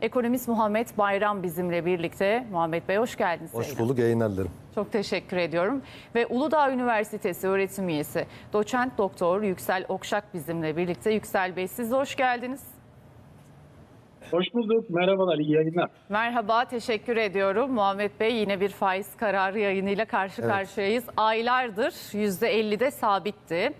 Ekonomist Muhammed Bayram bizimle birlikte. Muhammed Bey hoş geldiniz. Hoş bulduk yayınlar dilerim. Çok teşekkür ediyorum. Ve Uludağ Üniversitesi öğretim üyesi doçent doktor Yüksel Okşak bizimle birlikte. Yüksel Bey siz de hoş geldiniz. Hoş bulduk. Merhabalar, iyi yayınlar. Merhaba, teşekkür ediyorum. Muhammed Bey yine bir faiz kararı yayınıyla karşı Evet. karşıyayız. Aylardır %50'de sabitti.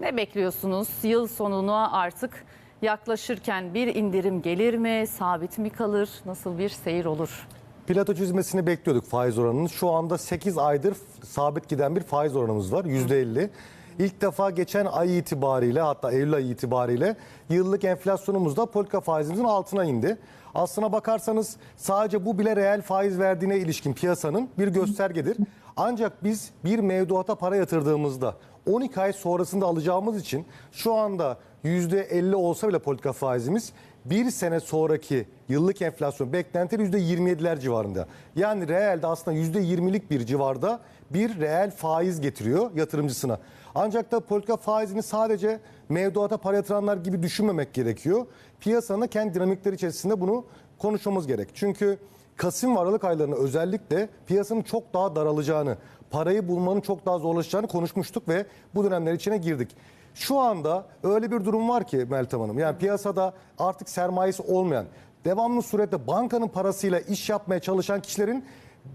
Ne bekliyorsunuz? Yıl sonuna artık yaklaşırken bir indirim gelir mi? Sabit mi kalır? Nasıl bir seyir olur? Plato çizmesini bekliyorduk faiz oranının. Şu anda 8 aydır sabit giden bir faiz oranımız var. %50. İlk defa geçen ay itibariyle hatta Eylül ayı itibariyle yıllık enflasyonumuz da politika faizimizin altına indi. Aslına bakarsanız sadece bu bile reel faiz verdiğine ilişkin piyasanın bir göstergedir. Ancak biz bir mevduata para yatırdığımızda 12 ay sonrasında alacağımız için şu anda %50 olsa bile politika faizimiz bir sene sonraki yıllık enflasyon beklentileri %27'ler civarında. Yani reelde aslında %20'lik bir civarda bir reel faiz getiriyor yatırımcısına. Ancak da politika faizini sadece mevduata para yatıranlar gibi düşünmemek gerekiyor. Piyasanın kendi dinamikleri içerisinde bunu konuşmamız gerek. Çünkü Kasım ve Aralık aylarında özellikle piyasanın çok daha daralacağını, parayı bulmanın çok daha zorlaşacağını konuşmuştuk ve bu dönemler içine girdik. Şu anda öyle bir durum var ki Meltem Hanım. Yani piyasada artık sermayesi olmayan, devamlı surette bankanın parasıyla iş yapmaya çalışan kişilerin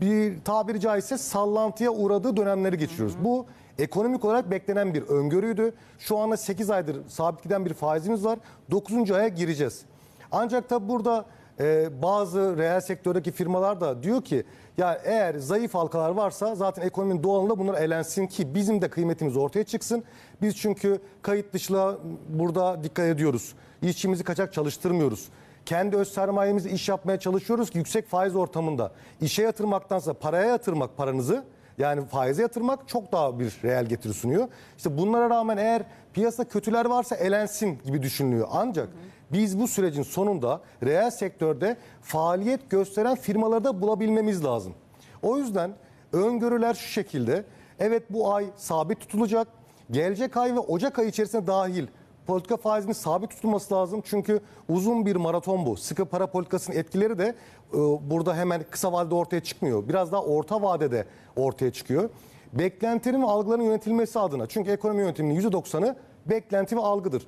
bir tabiri caizse sallantıya uğradığı dönemleri geçiriyoruz. Bu ekonomik olarak beklenen bir öngörüydü. Şu anda 8 aydır sabit giden bir faizimiz var. 9. aya gireceğiz. Ancak tabi burada e, bazı reel sektördeki firmalar da diyor ki ya eğer zayıf halkalar varsa zaten ekonominin doğalında bunlar elensin ki bizim de kıymetimiz ortaya çıksın. Biz çünkü kayıt dışılığa burada dikkat ediyoruz. İşçimizi kaçak çalıştırmıyoruz. Kendi öz sermayemizle iş yapmaya çalışıyoruz ki yüksek faiz ortamında. işe yatırmaktansa paraya yatırmak paranızı yani faize yatırmak çok daha bir reel getiri sunuyor. İşte bunlara rağmen eğer piyasa kötüler varsa elensin gibi düşünülüyor. Ancak biz bu sürecin sonunda reel sektörde faaliyet gösteren firmaları da bulabilmemiz lazım. O yüzden öngörüler şu şekilde. Evet bu ay sabit tutulacak. Gelecek ay ve Ocak ayı içerisinde dahil politika faizinin sabit tutulması lazım. Çünkü uzun bir maraton bu. Sıkı para politikasının etkileri de e, burada hemen kısa vadede ortaya çıkmıyor. Biraz daha orta vadede ortaya çıkıyor. Beklentilerin ve algıların yönetilmesi adına. Çünkü ekonomi yönetiminin %90'ı beklenti ve algıdır.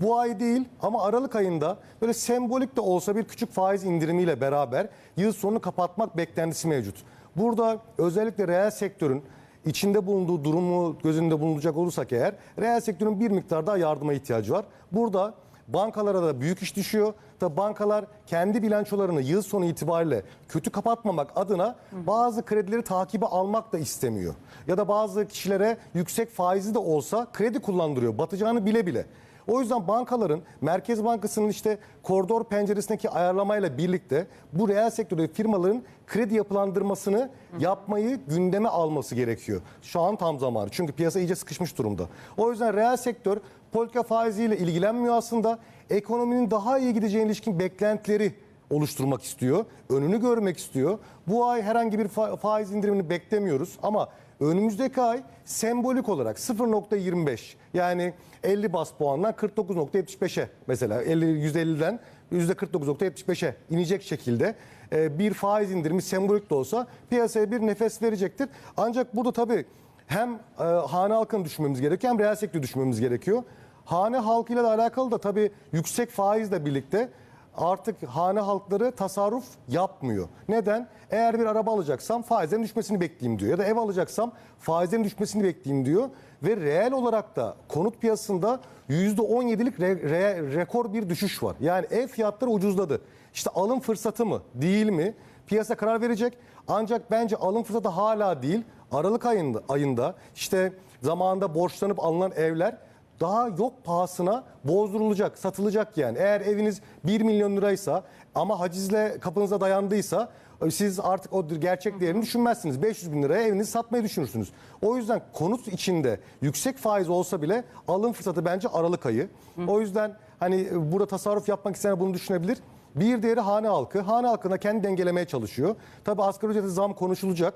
Bu ay değil ama Aralık ayında böyle sembolik de olsa bir küçük faiz indirimiyle beraber yıl sonunu kapatmak beklentisi mevcut. Burada özellikle reel sektörün içinde bulunduğu durumu göz önünde bulunacak olursak eğer reel sektörün bir miktar daha yardıma ihtiyacı var. Burada bankalara da büyük iş düşüyor. Tabi bankalar kendi bilançolarını yıl sonu itibariyle kötü kapatmamak adına bazı kredileri takibe almak da istemiyor. Ya da bazı kişilere yüksek faizi de olsa kredi kullandırıyor batacağını bile bile. O yüzden bankaların Merkez Bankası'nın işte koridor penceresindeki ayarlamayla birlikte bu reel sektördeki firmaların kredi yapılandırmasını yapmayı gündeme alması gerekiyor. Şu an tam zamanı. Çünkü piyasa iyice sıkışmış durumda. O yüzden reel sektör politika faiziyle ilgilenmiyor aslında. Ekonominin daha iyi gideceğine ilişkin beklentileri oluşturmak istiyor. Önünü görmek istiyor. Bu ay herhangi bir fa- faiz indirimini beklemiyoruz ama önümüzdeki ay sembolik olarak 0.25 yani 50 bas puandan 49.75'e mesela 50 %50'den %49.75'e inecek şekilde e, bir faiz indirimi sembolik de olsa piyasaya bir nefes verecektir. Ancak burada tabii hem e, hane halkını düşünmemiz gerekiyor hem reel sektörü düşünmemiz gerekiyor. Hane halkıyla da alakalı da tabii yüksek faizle birlikte artık hane halkları tasarruf yapmıyor. Neden? Eğer bir araba alacaksam faizlerin düşmesini bekleyeyim diyor. Ya da ev alacaksam faizlerin düşmesini bekleyeyim diyor. Ve reel olarak da konut piyasasında %17'lik re- re- rekor bir düşüş var. Yani ev fiyatları ucuzladı. İşte alım fırsatı mı değil mi? Piyasa karar verecek. Ancak bence alım fırsatı hala değil. Aralık ayında, ayında işte zamanında borçlanıp alınan evler daha yok pahasına bozdurulacak, satılacak yani. Eğer eviniz 1 milyon liraysa ama hacizle kapınıza dayandıysa e, siz artık o gerçek değerini düşünmezsiniz. 500 bin liraya evinizi satmayı düşünürsünüz. O yüzden konut içinde yüksek faiz olsa bile alım fırsatı bence Aralık ayı. O yüzden hani e, burada tasarruf yapmak isteyen bunu düşünebilir. Bir diğeri hane halkı. Hane halkına kendi dengelemeye çalışıyor. Tabii asgari ücrete zam konuşulacak.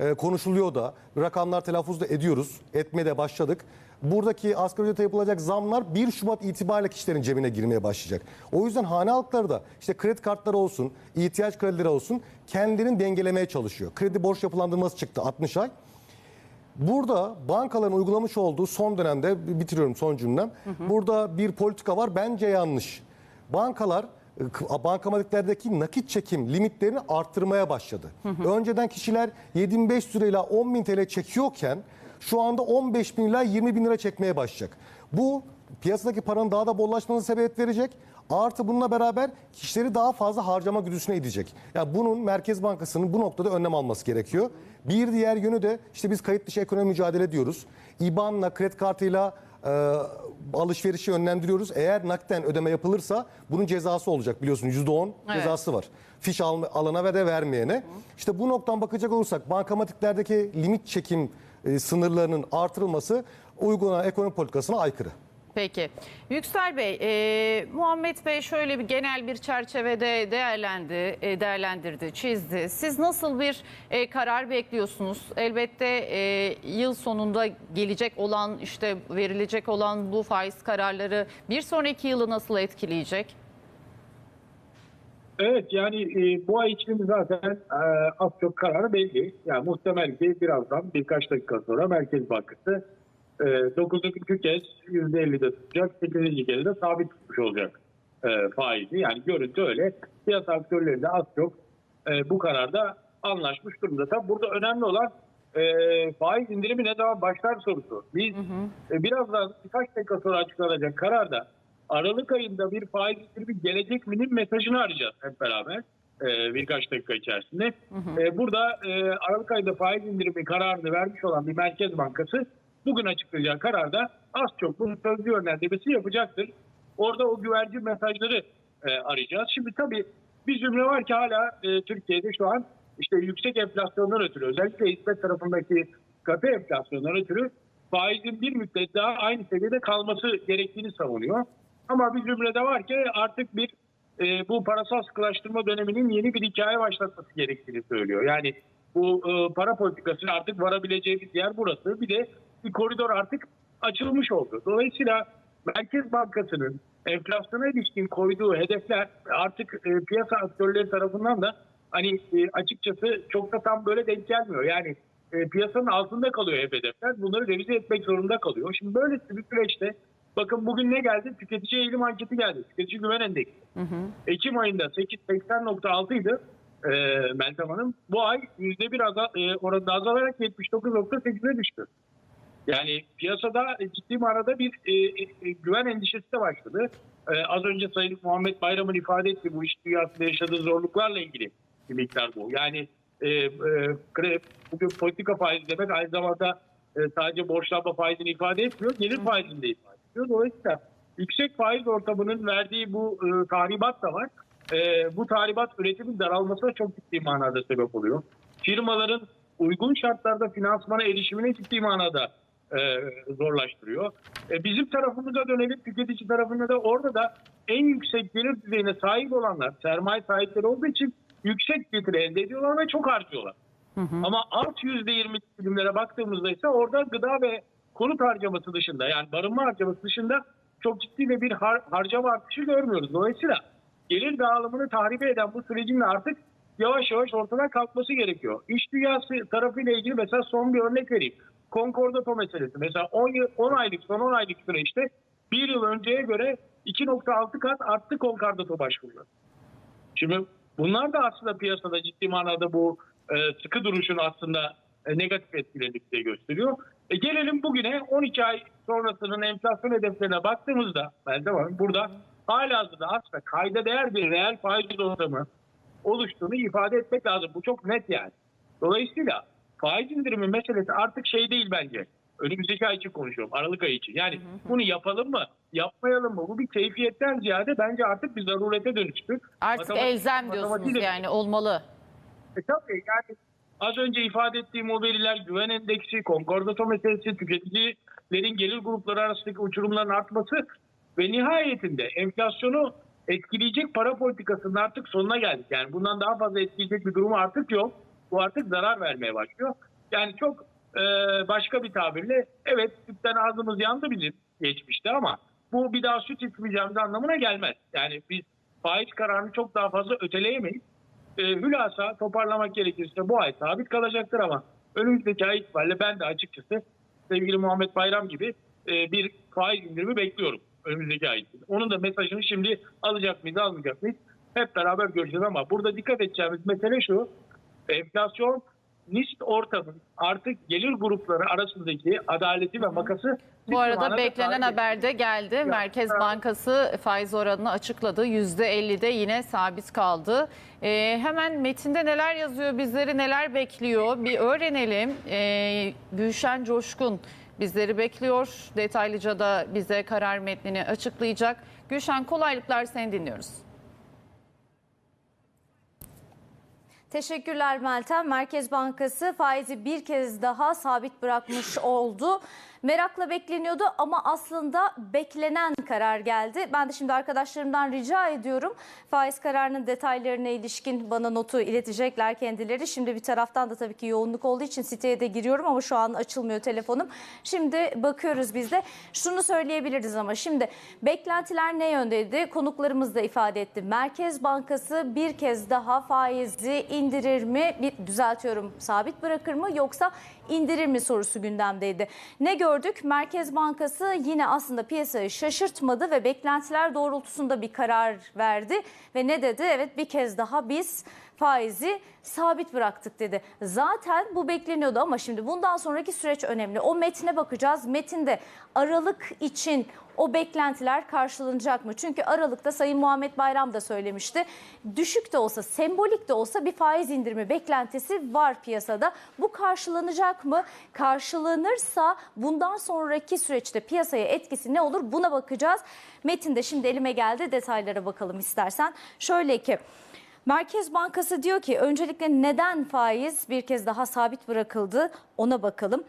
e, konuşuluyor da rakamlar telaffuz da ediyoruz. Etmeye de başladık. Buradaki asgari ücrete yapılacak zamlar 1 Şubat itibariyle kişilerin cebine girmeye başlayacak. O yüzden hane halkları da işte kredi kartları olsun, ihtiyaç kredileri olsun kendilerini dengelemeye çalışıyor. Kredi borç yapılandırması çıktı 60 ay. Burada bankaların uygulamış olduğu son dönemde bitiriyorum son cümlem. Burada bir politika var bence yanlış. Bankalar k- bankamatiklerdeki nakit çekim limitlerini arttırmaya başladı. Önceden kişiler 7500 lira ile 10 bin TL çekiyorken şu anda 15 bin lira 20 bin lira çekmeye başlayacak. Bu piyasadaki paranın daha da bollaşmasına sebebiyet verecek. Artı bununla beraber kişileri daha fazla harcama güdüsüne edecek. Ya bunun Merkez Bankası'nın bu noktada önlem alması gerekiyor. Bir diğer yönü de işte biz kayıt dışı ekonomi mücadele diyoruz. İBAN'la, kredi kartıyla e, alışverişi yönlendiriyoruz. Eğer nakden ödeme yapılırsa bunun cezası olacak biliyorsun %10 Evet. cezası var. Fiş al, alana ve de vermeyene. İşte bu noktadan bakacak olursak bankamatiklerdeki limit çekim e, sınırlarının artırılması uygulanan ekonomi politikasına aykırı. Peki. Yüksel Bey, e, Muhammed Bey şöyle bir genel bir çerçevede değerlendi, e, değerlendirdi, çizdi. Siz nasıl bir e, karar bekliyorsunuz? Elbette e, yıl sonunda gelecek olan, işte verilecek olan bu faiz kararları bir sonraki yılı nasıl etkileyecek? Evet yani e, bu ay için zaten e, az çok kararı belli. Yani muhtemel ki birazdan birkaç dakika sonra Merkez Bankası e, 9. kez %50'de tutacak, 8. kez de sabit tutmuş olacak e, faizi. Yani görüntü öyle. Piyasa aktörleri de az çok e, bu kararda anlaşmış durumda. Tabii burada önemli olan e, faiz indirimi ne zaman başlar sorusu. Biz e, birazdan birkaç dakika sonra açıklanacak kararda Aralık ayında bir faiz indirimi gelecek minin mesajını arayacağız hep beraber e, birkaç dakika içerisinde. E, burada e, Aralık ayında faiz indirimi kararını vermiş olan bir Merkez Bankası bugün açıklayacağı kararda az çok bunun sözlü yönlendirmesi yapacaktır. Orada o güvercin mesajları e, arayacağız. Şimdi tabii bir cümle var ki hala e, Türkiye'de şu an işte yüksek enflasyondan ötürü özellikle hizmet tarafındaki katı enflasyondan ötürü faizin bir müddet daha aynı seviyede kalması gerektiğini savunuyor. Ama bir cümlede var ki artık bir e, bu parasal sıkılaştırma döneminin yeni bir hikaye başlatması gerektiğini söylüyor. Yani bu e, para politikasının artık varabileceğimiz yer burası. Bir de bir koridor artık açılmış oldu. Dolayısıyla Merkez Bankası'nın enflasyona ilişkin koyduğu hedefler artık e, piyasa aktörleri tarafından da hani e, açıkçası çok da tam böyle denk gelmiyor. Yani e, piyasanın altında kalıyor hep hedefler. Bunları revize etmek zorunda kalıyor. Şimdi böylesi bir süreçte bakın bugün ne geldi? Tüketici eğilim anketi geldi. Tüketici güven endeksi. Ekim ayında 8 80.6 idi e, Meltem Hanım. Bu ay %1 azal, e, oranda azalarak 79.8'e düştü. Yani piyasada ciddi manada bir e, e, güven endişesi de başladı. E, az önce Sayın Muhammed Bayram'ın ifade ettiği bu iş dünyasında yaşadığı zorluklarla ilgili bir miktar bu. Yani e, e, bugün politika faizi demek aynı zamanda e, sadece borçlanma faizini ifade etmiyor, gelir faizini de ifade ediyor. Dolayısıyla yüksek faiz ortamının verdiği bu e, tahribat da var. E, bu tahribat üretimin daralmasına çok ciddi manada sebep oluyor. Firmaların uygun şartlarda finansmana erişimine ciddi manada e, zorlaştırıyor. E, bizim tarafımıza dönelim tüketici tarafında da orada da en yüksek gelir düzeyine sahip olanlar sermaye sahipleri olduğu için yüksek getiri elde ediyorlar ve çok harcıyorlar. Ama alt %20 dilimlere baktığımızda ise orada gıda ve konut harcaması dışında yani barınma harcaması dışında çok ciddi de bir har- harcama artışı görmüyoruz. Dolayısıyla gelir dağılımını tahribe eden bu sürecin artık yavaş yavaş ortadan kalkması gerekiyor. İş dünyası tarafıyla ilgili mesela son bir örnek vereyim. Konkordato meselesi. Mesela 10, yıl, 10 aylık son 10 aylık süreçte bir yıl önceye göre 2.6 kat arttı konkordato başvuruları. Şimdi bunlar da aslında piyasada ciddi manada bu e, sıkı duruşun aslında negatif etkilediğini diye gösteriyor. E, gelelim bugüne 12 ay sonrasının enflasyon hedeflerine baktığımızda ben de varım burada hala aslında kayda değer bir reel faiz ortamı oluştuğunu ifade etmek lazım. Bu çok net yani. Dolayısıyla faiz indirimi meselesi artık şey değil bence. Önümüzdeki ay için konuşuyorum. Aralık ayı için. Yani bunu yapalım mı? Yapmayalım mı? Bu bir keyfiyetten ziyade bence artık bir zarurete dönüştü. Artık Matematik- elzem diyorsunuz yani olmalı. e tabii yani az önce ifade ettiğim o veriler güven endeksi, konkordato meselesi, tüketicilerin gelir grupları arasındaki uçurumların artması ve nihayetinde enflasyonu etkileyecek para politikasının artık sonuna geldik. Yani bundan daha fazla etkileyecek bir durum artık yok. Bu artık zarar vermeye başlıyor. Yani çok e, başka bir tabirle evet sütten ağzımız yandı bizim geçmişte ama bu bir daha süt içmeyeceğimiz anlamına gelmez. Yani biz faiz kararını çok daha fazla öteleyemeyiz. E, hülasa toparlamak gerekirse bu ay sabit kalacaktır ama önümüzdeki ay itibariyle ben de açıkçası sevgili Muhammed Bayram gibi e, bir faiz indirimi bekliyorum önümüzdeki ay. Onun da mesajını şimdi alacak mıyız almayacak mıyız hep beraber göreceğiz ama burada dikkat edeceğimiz mesele şu enflasyon NIST ortamın artık gelir grupları arasındaki adaleti ve makası Bu arada beklenen haber de geldi. Merkez. Bankası faiz oranını açıkladı. %50'de yine sabit kaldı. Ee, hemen metinde neler yazıyor, bizleri neler bekliyor bir öğrenelim. Ee, Gülşen Coşkun bizleri bekliyor. Detaylıca da bize karar metnini açıklayacak. Gülşen kolaylıklar seni dinliyoruz. Teşekkürler Meltem. Merkez Bankası faizi bir kez daha sabit bırakmış oldu. Merakla bekleniyordu ama aslında beklenen karar geldi. Ben de şimdi arkadaşlarımdan rica ediyorum. Faiz kararının detaylarına ilişkin bana notu iletecekler kendileri. Şimdi bir taraftan da tabii ki yoğunluk olduğu için siteye de giriyorum ama şu an açılmıyor telefonum. Şimdi bakıyoruz biz de. Şunu söyleyebiliriz ama şimdi beklentiler ne yöndeydi? Konuklarımız da ifade etti. Merkez Bankası bir kez daha faizi indirir mi? Bir düzeltiyorum sabit bırakır mı yoksa indirir mi sorusu gündemdeydi. Ne gördük? Merkez Bankası yine aslında piyasayı şaşırtmadı ve beklentiler doğrultusunda bir karar verdi ve ne dedi? Evet bir kez daha biz faizi sabit bıraktık dedi. Zaten bu bekleniyordu ama şimdi bundan sonraki süreç önemli. O metne bakacağız. Metinde Aralık için o beklentiler karşılanacak mı? Çünkü Aralık'ta Sayın Muhammed Bayram da söylemişti. Düşük de olsa, sembolik de olsa bir faiz indirimi beklentisi var piyasada. Bu karşılanacak mı? Karşılanırsa bundan sonraki süreçte piyasaya etkisi ne olur? Buna bakacağız. Metinde şimdi elime geldi. Detaylara bakalım istersen. Şöyle ki Merkez Bankası diyor ki öncelikle neden faiz bir kez daha sabit bırakıldı ona bakalım.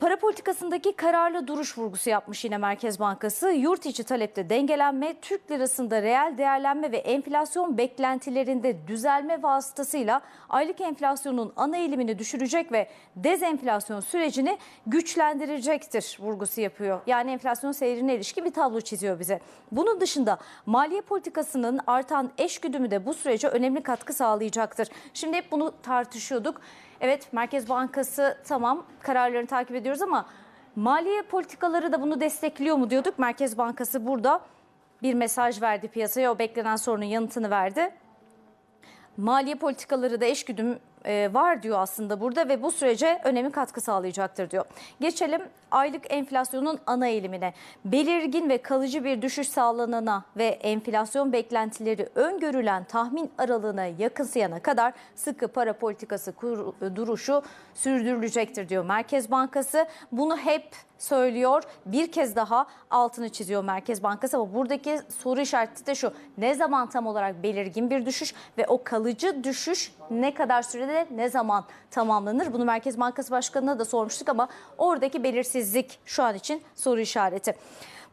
Para politikasındaki kararlı duruş vurgusu yapmış yine Merkez Bankası. Yurt içi talepte dengelenme, Türk lirasında reel değerlenme ve enflasyon beklentilerinde düzelme vasıtasıyla aylık enflasyonun ana eğilimini düşürecek ve dezenflasyon sürecini güçlendirecektir vurgusu yapıyor. Yani enflasyon seyrine ilişkin bir tablo çiziyor bize. Bunun dışında maliye politikasının artan eşgüdümü de bu sürece önemli katkı sağlayacaktır. Şimdi hep bunu tartışıyorduk. Evet Merkez Bankası tamam kararlarını takip ediyoruz ama maliye politikaları da bunu destekliyor mu diyorduk. Merkez Bankası burada bir mesaj verdi piyasaya o beklenen sorunun yanıtını verdi. Maliye politikaları da eşgüdüm e, var diyor aslında burada ve bu sürece önemli katkı sağlayacaktır diyor. Geçelim aylık enflasyonun ana eğilimine. Belirgin ve kalıcı bir düşüş sağlanana ve enflasyon beklentileri öngörülen tahmin aralığına yakınsayana kadar sıkı para politikası kur- duruşu sürdürülecektir diyor Merkez Bankası. Bunu hep söylüyor. Bir kez daha altını çiziyor Merkez Bankası ama buradaki soru işareti de şu. Ne zaman tam olarak belirgin bir düşüş ve o kalıcı düşüş ne kadar sürede ne zaman tamamlanır? Bunu Merkez Bankası Başkanı'na da sormuştuk ama oradaki belirsizlik şu an için soru işareti.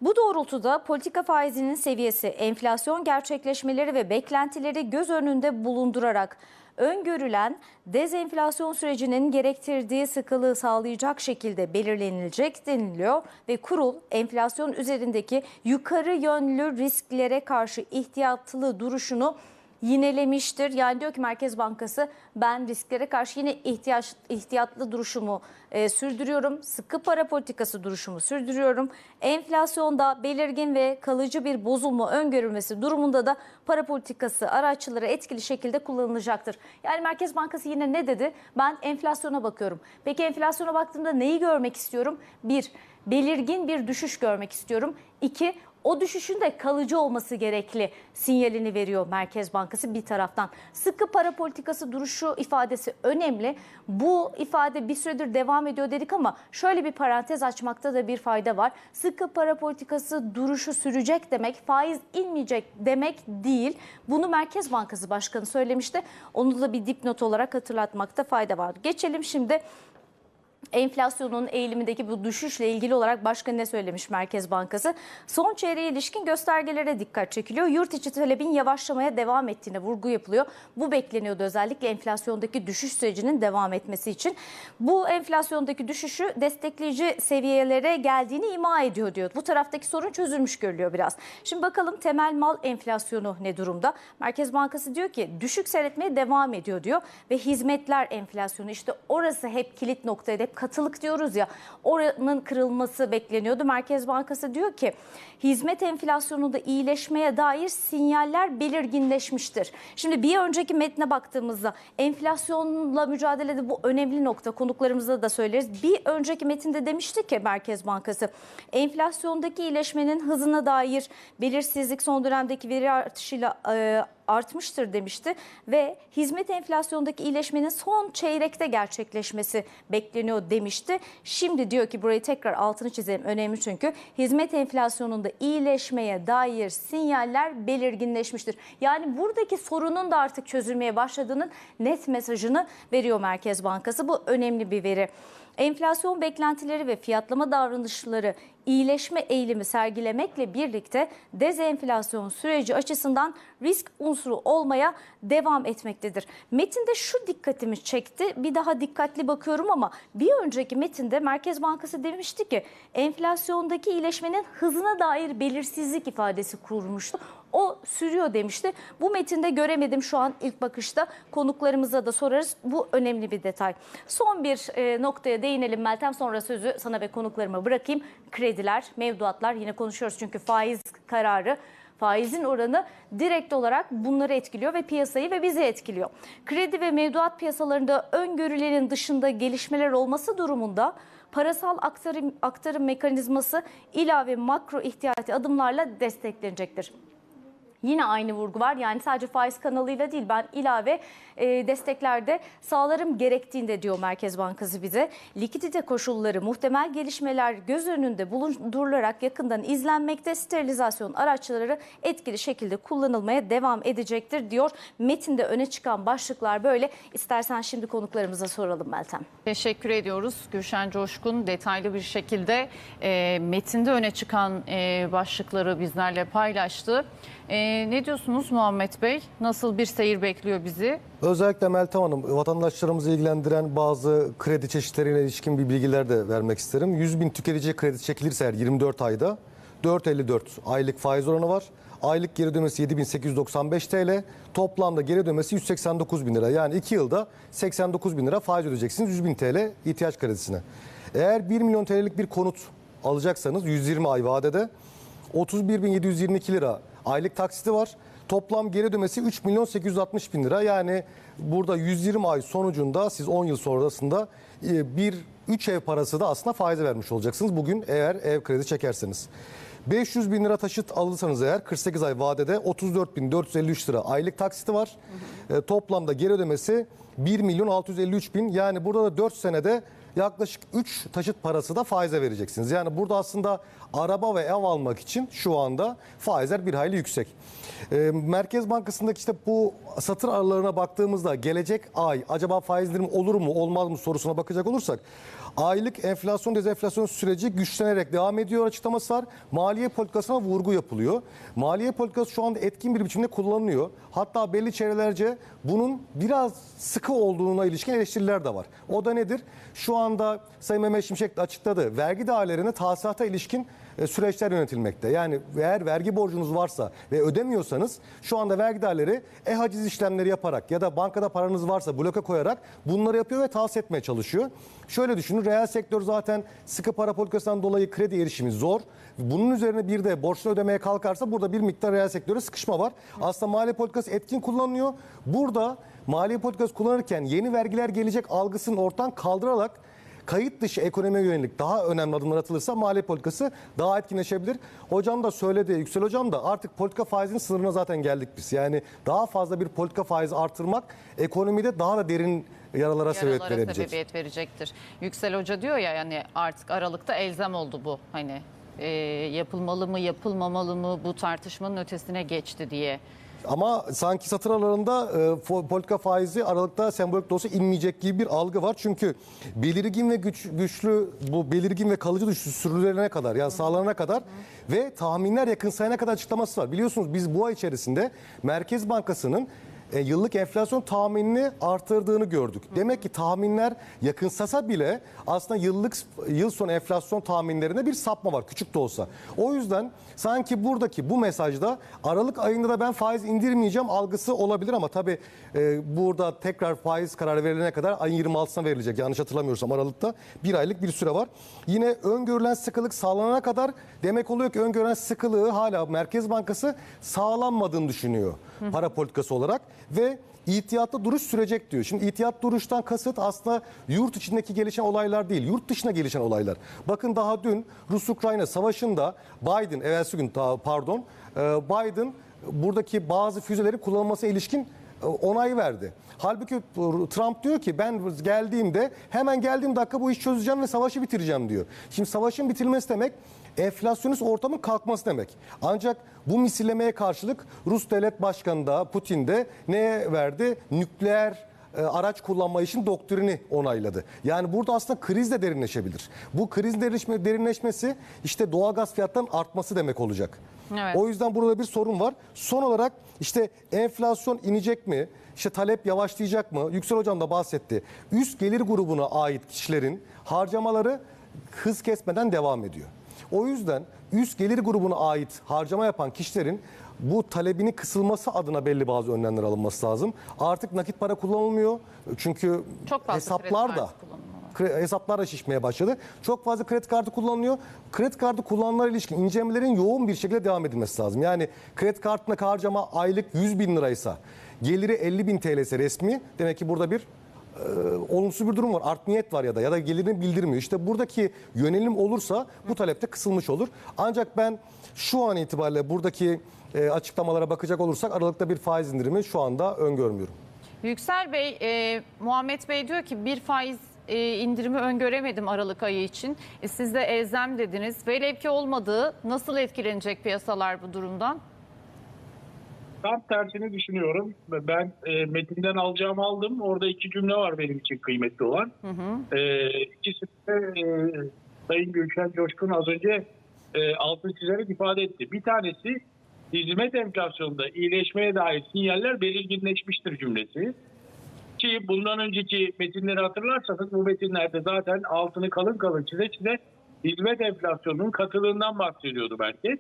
Bu doğrultuda politika faizinin seviyesi, enflasyon gerçekleşmeleri ve beklentileri göz önünde bulundurarak öngörülen dezenflasyon sürecinin gerektirdiği sıkılığı sağlayacak şekilde belirlenilecek deniliyor ve kurul enflasyon üzerindeki yukarı yönlü risklere karşı ihtiyatlı duruşunu yinelemiştir. Yani diyor ki Merkez Bankası ben risklere karşı yine ihtiyaç ihtiyatlı duruşumu e, sürdürüyorum. Sıkı para politikası duruşumu sürdürüyorum. Enflasyonda belirgin ve kalıcı bir bozulma öngörülmesi durumunda da para politikası araçları etkili şekilde kullanılacaktır. Yani Merkez Bankası yine ne dedi? Ben enflasyona bakıyorum. Peki enflasyona baktığımda neyi görmek istiyorum? Bir, belirgin bir düşüş görmek istiyorum. İki, o düşüşün de kalıcı olması gerekli sinyalini veriyor Merkez Bankası bir taraftan. Sıkı para politikası duruşu ifadesi önemli. Bu ifade bir süredir devam ediyor dedik ama şöyle bir parantez açmakta da bir fayda var. Sıkı para politikası duruşu sürecek demek faiz inmeyecek demek değil. Bunu Merkez Bankası Başkanı söylemişti. Onu da bir dipnot olarak hatırlatmakta fayda var. Geçelim şimdi Enflasyonun eğilimindeki bu düşüşle ilgili olarak başka ne söylemiş Merkez Bankası? Son çeyreğe ilişkin göstergelere dikkat çekiliyor. Yurt içi talebin yavaşlamaya devam ettiğine vurgu yapılıyor. Bu bekleniyordu özellikle enflasyondaki düşüş sürecinin devam etmesi için. Bu enflasyondaki düşüşü destekleyici seviyelere geldiğini ima ediyor diyor. Bu taraftaki sorun çözülmüş görülüyor biraz. Şimdi bakalım temel mal enflasyonu ne durumda? Merkez Bankası diyor ki düşük seyretmeye devam ediyor diyor ve hizmetler enflasyonu işte orası hep kilit noktaydı. Hep katılık diyoruz ya oranın kırılması bekleniyordu. Merkez Bankası diyor ki hizmet enflasyonunda iyileşmeye dair sinyaller belirginleşmiştir. Şimdi bir önceki metne baktığımızda enflasyonla mücadelede bu önemli nokta konuklarımızda da söyleriz. Bir önceki metinde demiştik ki Merkez Bankası enflasyondaki iyileşmenin hızına dair belirsizlik son dönemdeki veri artışıyla e, artmıştır demişti ve hizmet enflasyondaki iyileşmenin son çeyrekte gerçekleşmesi bekleniyor demişti. Şimdi diyor ki burayı tekrar altını çizelim önemli çünkü hizmet enflasyonunda iyileşmeye dair sinyaller belirginleşmiştir. Yani buradaki sorunun da artık çözülmeye başladığının net mesajını veriyor Merkez Bankası. Bu önemli bir veri. Enflasyon beklentileri ve fiyatlama davranışları iyileşme eğilimi sergilemekle birlikte dezenflasyon süreci açısından risk unsuru olmaya devam etmektedir. Metinde şu dikkatimi çekti. Bir daha dikkatli bakıyorum ama bir önceki metinde Merkez Bankası demişti ki enflasyondaki iyileşmenin hızına dair belirsizlik ifadesi kurmuştu. O sürüyor demişti. Bu metinde göremedim şu an ilk bakışta. Konuklarımıza da sorarız. Bu önemli bir detay. Son bir e, noktaya değinelim Meltem. Sonra sözü sana ve konuklarıma bırakayım. Krediler, mevduatlar yine konuşuyoruz çünkü faiz kararı faizin oranı direkt olarak bunları etkiliyor ve piyasayı ve bizi etkiliyor. Kredi ve mevduat piyasalarında öngörülerin dışında gelişmeler olması durumunda parasal aktarım, aktarım mekanizması ilave makro ihtiyati adımlarla desteklenecektir. Yine aynı vurgu var. Yani sadece faiz kanalıyla değil ben ilave e, desteklerde sağlarım gerektiğinde diyor Merkez Bankası bize. Likidite koşulları, muhtemel gelişmeler göz önünde bulundurularak yakından izlenmekte. Sterilizasyon araçları etkili şekilde kullanılmaya devam edecektir diyor. Metinde öne çıkan başlıklar böyle. İstersen şimdi konuklarımıza soralım Meltem. Teşekkür ediyoruz. Gülşen Coşkun detaylı bir şekilde e, metinde öne çıkan e, başlıkları bizlerle paylaştı. E, ne diyorsunuz Muhammed Bey? Nasıl bir seyir bekliyor bizi? Özellikle Meltem Hanım, vatandaşlarımızı ilgilendiren bazı kredi çeşitleriyle ilişkin bir bilgiler de vermek isterim. 100 bin tüketici kredi çekilirse eğer 24 ayda 4.54 aylık faiz oranı var. Aylık geri ödemesi 7895 TL. Toplamda geri ödemesi 189 bin lira. Yani 2 yılda 89 bin lira faiz ödeyeceksiniz 100 bin TL ihtiyaç kredisine. Eğer 1 milyon TL'lik bir konut alacaksanız 120 ay vadede 31.722 lira aylık taksiti var. Toplam geri ödemesi 3 milyon 860 bin lira. Yani burada 120 ay sonucunda siz 10 yıl sonrasında e, bir 3 ev parası da aslında faize vermiş olacaksınız. Bugün eğer ev kredi çekerseniz. 500 bin lira taşıt alırsanız eğer 48 ay vadede 34 bin 453 lira aylık taksiti var. E, toplamda geri ödemesi 1 milyon 653 bin. Yani burada da 4 senede yaklaşık 3 taşıt parası da faize vereceksiniz. Yani burada aslında araba ve ev almak için şu anda faizler bir hayli yüksek. Ee, Merkez Bankası'ndaki işte bu satır aralarına baktığımızda gelecek ay acaba faiz indirimi olur mu olmaz mı sorusuna bakacak olursak aylık enflasyon dezenflasyon süreci güçlenerek devam ediyor açıklaması var. Maliye politikasına vurgu yapılıyor. Maliye politikası şu anda etkin bir biçimde kullanılıyor. Hatta belli çevrelerce bunun biraz sıkı olduğuna ilişkin eleştiriler de var. O da nedir? Şu anda Sayın Mehmet Şimşek de açıkladı. Vergi dairelerine tahsilata ilişkin e, süreçler yönetilmekte. Yani eğer vergi borcunuz varsa ve ödemiyorsanız şu anda vergi daireleri e-haciz işlemleri yaparak ya da bankada paranız varsa bloka koyarak bunları yapıyor ve tahsis etmeye çalışıyor. Şöyle düşünün reel sektör zaten sıkı para politikasından dolayı kredi erişimi zor. Bunun üzerine bir de borçlu ödemeye kalkarsa burada bir miktar reel sektöre sıkışma var. Aslında maliye politikası etkin kullanılıyor. Burada maliye politikası kullanırken yeni vergiler gelecek algısının ortadan kaldırarak kayıt dışı ekonomiye yönelik daha önemli adımlar atılırsa maliye politikası daha etkinleşebilir. Hocam da söyledi, Yüksel Hocam da artık politika faizinin sınırına zaten geldik biz. Yani daha fazla bir politika faizi artırmak ekonomide daha da derin yaralara, sebebiyet Yaralara verebilecek. sebebiyet verecektir. Yüksel Hoca diyor ya yani artık Aralık'ta elzem oldu bu. Hani e, yapılmalı mı yapılmamalı mı bu tartışmanın ötesine geçti diye. Ama sanki satır aralarında e, politika faizi aralıkta sembolik de inmeyecek gibi bir algı var. Çünkü belirgin ve güç, güçlü bu belirgin ve kalıcı düşüş sürülerine kadar yani sağlanana kadar ve tahminler yakınsayana kadar açıklaması var. Biliyorsunuz biz bu ay içerisinde Merkez Bankası'nın e, yıllık enflasyon tahminini artırdığını gördük. Demek ki tahminler yakınsasa bile aslında yıllık yıl sonu enflasyon tahminlerinde bir sapma var küçük de olsa. O yüzden sanki buradaki bu mesajda Aralık ayında da ben faiz indirmeyeceğim algısı olabilir ama tabii e, burada tekrar faiz kararı verilene kadar ayın 26'sına verilecek. Yanlış hatırlamıyorsam Aralık'ta bir aylık bir süre var. Yine öngörülen sıkılık sağlanana kadar demek oluyor ki öngörülen sıkılığı hala Merkez Bankası sağlanmadığını düşünüyor para politikası olarak ve ihtiyatlı duruş sürecek diyor. Şimdi ihtiyat duruştan kasıt aslında yurt içindeki gelişen olaylar değil, yurt dışına gelişen olaylar. Bakın daha dün Rus-Ukrayna savaşında Biden, evvelsi gün pardon, e, Biden buradaki bazı füzeleri kullanılması ilişkin e, onay verdi. Halbuki Trump diyor ki ben geldiğimde hemen geldiğim dakika bu işi çözeceğim ve savaşı bitireceğim diyor. Şimdi savaşın bitirilmesi demek enflasyonist ortamın kalkması demek. Ancak bu misillemeye karşılık Rus devlet başkanı da Putin de neye verdi? Nükleer e, araç kullanma için doktrini onayladı. Yani burada aslında kriz de derinleşebilir. Bu kriz derinleşme, derinleşmesi işte doğalgaz fiyatlarının artması demek olacak. Evet. O yüzden burada bir sorun var. Son olarak işte enflasyon inecek mi? İşte talep yavaşlayacak mı? Yüksel Hocam da bahsetti. Üst gelir grubuna ait kişilerin harcamaları hız kesmeden devam ediyor. O yüzden üst gelir grubuna ait harcama yapan kişilerin bu talebini kısılması adına belli bazı önlemler alınması lazım. Artık nakit para kullanılmıyor. Çünkü Çok hesaplar da hesaplar da şişmeye başladı. Çok fazla kredi kartı kullanılıyor. Kredi kartı kullananlara ilişkin incelemelerin yoğun bir şekilde devam edilmesi lazım. Yani kredi kartına harcama aylık 100 bin liraysa geliri 50 bin TL ise resmi demek ki burada bir olumsuz bir durum var. Art niyet var ya da ya da gelirini bildirmiyor. İşte buradaki yönelim olursa bu talepte kısılmış olur. Ancak ben şu an itibariyle buradaki e, açıklamalara bakacak olursak Aralık'ta bir faiz indirimi şu anda öngörmüyorum. Yüksel Bey, e, Muhammed Bey diyor ki bir faiz e, indirimi öngöremedim Aralık ayı için. E, siz de elzem dediniz. Velev ki olmadığı nasıl etkilenecek piyasalar bu durumdan? Tam tersini düşünüyorum. Ben e, metinden alacağımı aldım. Orada iki cümle var benim için kıymetli olan. E, ikisi de e, Sayın Gülşen Coşkun az önce e, altın çizerek ifade etti. Bir tanesi hizmet enflasyonunda iyileşmeye dair sinyaller belirginleşmiştir cümlesi. Ki bundan önceki metinleri hatırlarsanız bu metinlerde zaten altını kalın kalın çize çize hizmet enflasyonunun katılığından bahsediyordu merkez.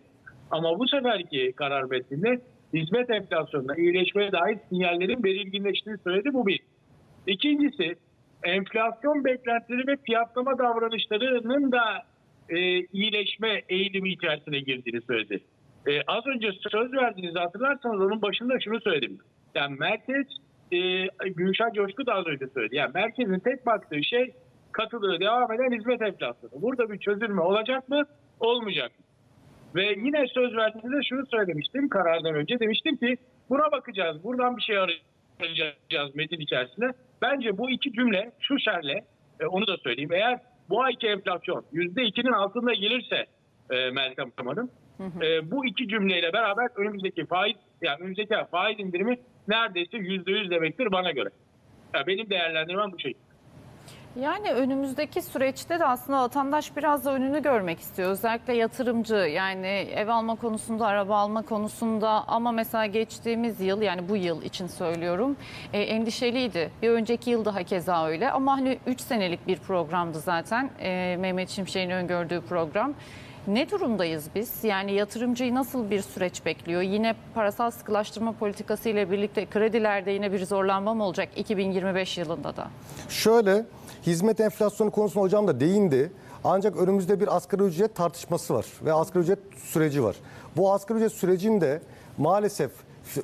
Ama bu seferki karar metninde hizmet enflasyonunda iyileşmeye dair sinyallerin belirginleştiğini söyledi. Bu bir. İkincisi enflasyon beklentileri ve fiyatlama davranışlarının da e, iyileşme eğilimi içerisine girdiğini söyledi. E, az önce söz verdiğinizi hatırlarsanız onun başında şunu söyledim. Yani merkez e, Gülşah Coşku da az önce söyledi. Yani merkezin tek baktığı şey katılığı devam eden hizmet enflasyonu. Burada bir çözülme olacak mı? Olmayacak mı? Ve yine söz verdiğimde şunu söylemiştim karardan önce. Demiştim ki buna bakacağız. Buradan bir şey arayacağız metin içerisinde. Bence bu iki cümle şu şerle e, onu da söyleyeyim. Eğer bu ayki enflasyon %2'nin altında gelirse e, Meltem Hanım e, bu iki cümleyle beraber önümüzdeki faiz yani önümüzdeki faiz indirimi neredeyse %100 demektir bana göre. Yani benim değerlendirmem bu şey. Yani önümüzdeki süreçte de aslında vatandaş biraz da önünü görmek istiyor. Özellikle yatırımcı yani ev alma konusunda, araba alma konusunda ama mesela geçtiğimiz yıl yani bu yıl için söylüyorum e, endişeliydi. Bir önceki yıl daha keza öyle ama hani 3 senelik bir programdı zaten e, Mehmet Şimşek'in öngördüğü program. Ne durumdayız biz? Yani yatırımcıyı nasıl bir süreç bekliyor? Yine parasal sıkılaştırma politikası ile birlikte kredilerde yine bir zorlanma mı olacak 2025 yılında da? Şöyle hizmet enflasyonu konusunda hocam da değindi. Ancak önümüzde bir asgari ücret tartışması var ve asgari ücret süreci var. Bu asgari ücret sürecinde maalesef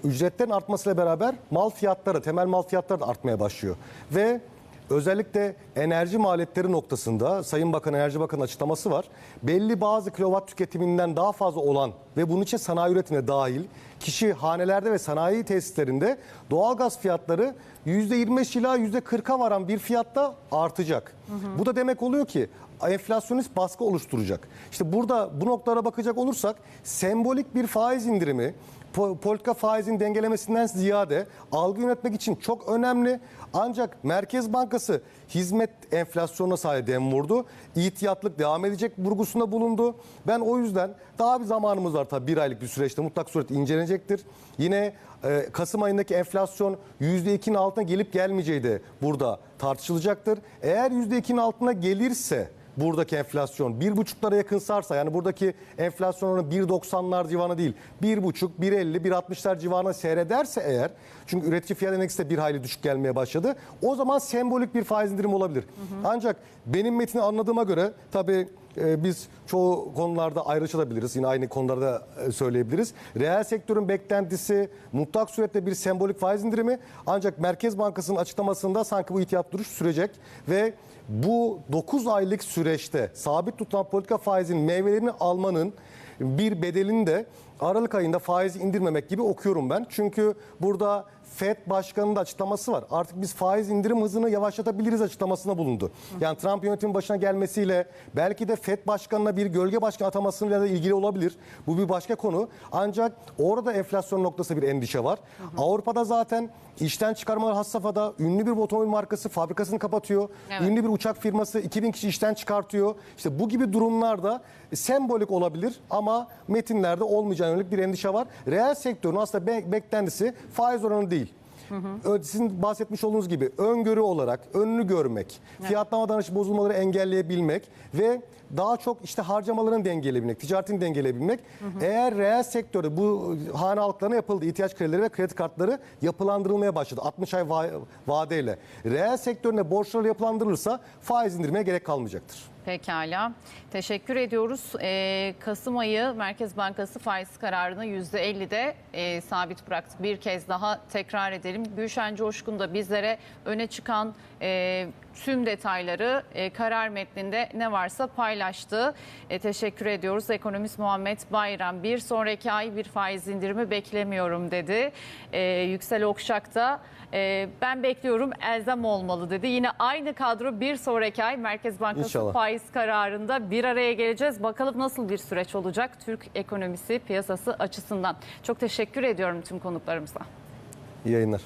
ücretlerin artmasıyla beraber mal fiyatları, temel mal fiyatları da artmaya başlıyor. Ve özellikle enerji maliyetleri noktasında Sayın Bakan Enerji Bakanı açıklaması var. Belli bazı kilowatt tüketiminden daha fazla olan ve bunun için sanayi üretimine dahil kişi hanelerde ve sanayi tesislerinde doğalgaz fiyatları %25 ila %40'a varan bir fiyatta artacak. Bu da demek oluyor ki enflasyonist baskı oluşturacak. İşte burada bu noktalara bakacak olursak sembolik bir faiz indirimi po- politika faizin dengelemesinden ziyade algı yönetmek için çok önemli. Ancak Merkez Bankası hizmet enflasyonuna sahip dem vurdu. İhtiyatlık devam edecek vurgusunda bulundu. Ben o yüzden daha bir zamanımız var tabii bir aylık bir süreçte mutlak surette incelenecektir. Yine e, Kasım ayındaki enflasyon %2'nin altına gelip gelmeyeceği de burada tartışılacaktır. Eğer %2'nin altına gelirse buradaki enflasyon bir buçuklara yakınsarsa yani buradaki enflasyon oranı 1.90'lar civarına değil 1.5, 1.50, 1.60'lar civarına seyrederse eğer çünkü üretici fiyat endeksi de bir hayli düşük gelmeye başladı. O zaman sembolik bir faiz indirimi olabilir. Ancak benim metni anladığıma göre tabii e, biz çoğu konularda ayrışılabiliriz. Yine aynı konularda e, söyleyebiliriz. Reel sektörün beklentisi mutlak surette bir sembolik faiz indirimi. Ancak Merkez Bankası'nın açıklamasında sanki bu ihtiyat duruş sürecek ve bu 9 aylık süreçte sabit tutulan politika faizin meyvelerini almanın bir bedelini de Aralık ayında faizi indirmemek gibi okuyorum ben. Çünkü burada FED Başkanı'nın da açıklaması var. Artık biz faiz indirim hızını yavaşlatabiliriz açıklamasına bulundu. Yani Trump yönetimin başına gelmesiyle belki de FED Başkanı'na bir gölge başkan atamasıyla da ilgili olabilir. Bu bir başka konu. Ancak orada enflasyon noktası bir endişe var. Avrupa'da zaten işten çıkarmalar has safhada ünlü bir otomobil markası fabrikasını kapatıyor. Evet. Ünlü bir uçak firması 2000 kişi işten çıkartıyor. İşte bu gibi durumlarda sembolik olabilir ama metinlerde olmayacağına yönelik bir endişe var. Reel sektörün aslında be- beklentisi faiz oranı değil. Ö- Sizin bahsetmiş olduğunuz gibi öngörü olarak önünü görmek, fiyatlama danış bozulmaları engelleyebilmek ve daha çok işte harcamaların dengeleyebilmek, ticaretin dengeleyebilmek. Eğer reel sektörde bu hane halklarına yapıldı ihtiyaç kredileri ve kredi kartları yapılandırılmaya başladı 60 ay va- vadeyle. Reel sektörüne borçları yapılandırılırsa faiz indirmeye gerek kalmayacaktır. Pekala. Teşekkür ediyoruz. Ee, Kasım ayı Merkez Bankası faiz kararını %50'de e, sabit bıraktı. Bir kez daha tekrar edelim. Gülşen Coşkun da bizlere öne çıkan e, tüm detayları e, karar metninde ne varsa paylaştı. E, teşekkür ediyoruz. Ekonomist Muhammed Bayram bir sonraki ay bir faiz indirimi beklemiyorum dedi. E, Yüksel Okşak da e, ben bekliyorum elzem olmalı dedi. Yine aynı kadro bir sonraki ay Merkez Bankası İnşallah. Faiz kararında bir araya geleceğiz. Bakalım nasıl bir süreç olacak Türk ekonomisi piyasası açısından. Çok teşekkür ediyorum tüm konuklarımıza. İyi yayınlar.